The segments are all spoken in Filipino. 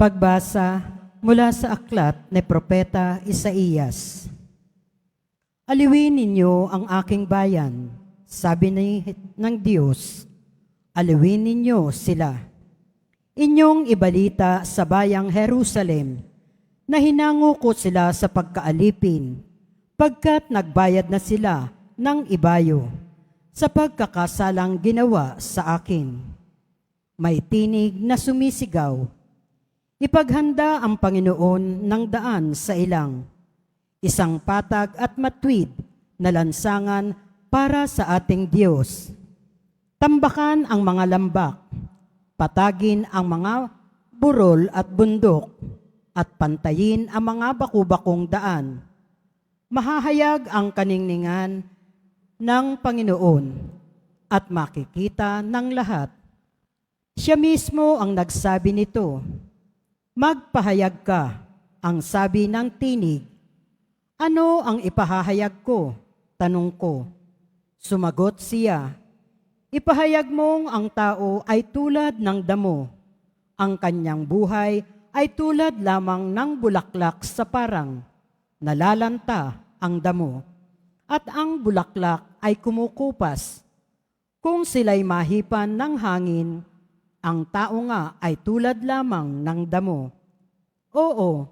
Pagbasa mula sa aklat ni Propeta Isaías. Aliwin ninyo ang aking bayan, sabi ni, ng Diyos. Aliwin ninyo sila. Inyong ibalita sa bayang Jerusalem na hinango ko sila sa pagkaalipin, pagkat nagbayad na sila ng ibayo sa pagkakasalang ginawa sa akin. May tinig na sumisigaw, Ipaghanda ang Panginoon ng daan sa ilang, isang patag at matwid na lansangan para sa ating Diyos. Tambakan ang mga lambak, patagin ang mga burol at bundok, at pantayin ang mga bakubakong daan. Mahahayag ang kaningningan ng Panginoon at makikita ng lahat. Siya mismo ang nagsabi nito. Magpahayag ka, ang sabi ng tinig. Ano ang ipahahayag ko? Tanong ko. Sumagot siya. Ipahayag mong ang tao ay tulad ng damo. Ang kanyang buhay ay tulad lamang ng bulaklak sa parang. Nalalanta ang damo. At ang bulaklak ay kumukupas. Kung sila'y mahipan ng hangin, ang tao nga ay tulad lamang ng damo. Oo,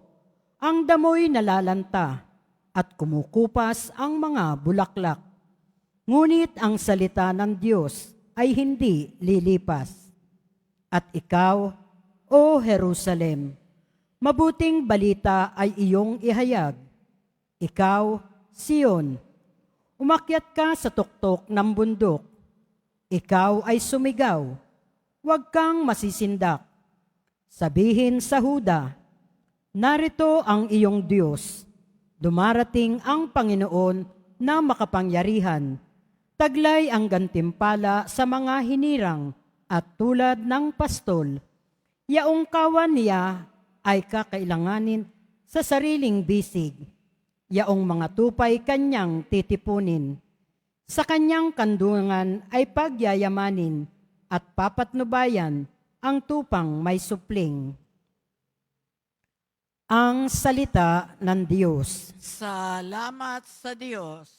ang damo'y nalalanta at kumukupas ang mga bulaklak. Ngunit ang salita ng Diyos ay hindi lilipas. At ikaw, O Jerusalem, mabuting balita ay iyong ihayag. Ikaw, Sion, umakyat ka sa tuktok ng bundok. Ikaw ay sumigaw huwag kang masisindak. Sabihin sa Huda, narito ang iyong Diyos. Dumarating ang Panginoon na makapangyarihan. Taglay ang gantimpala sa mga hinirang at tulad ng pastol. Yaong kawan niya ay kakailanganin sa sariling bisig. Yaong mga tupay kanyang titipunin. Sa kanyang kandungan ay pagyayamanin at papatnubayan ang tupang may supling. Ang salita ng Diyos. Salamat sa Diyos.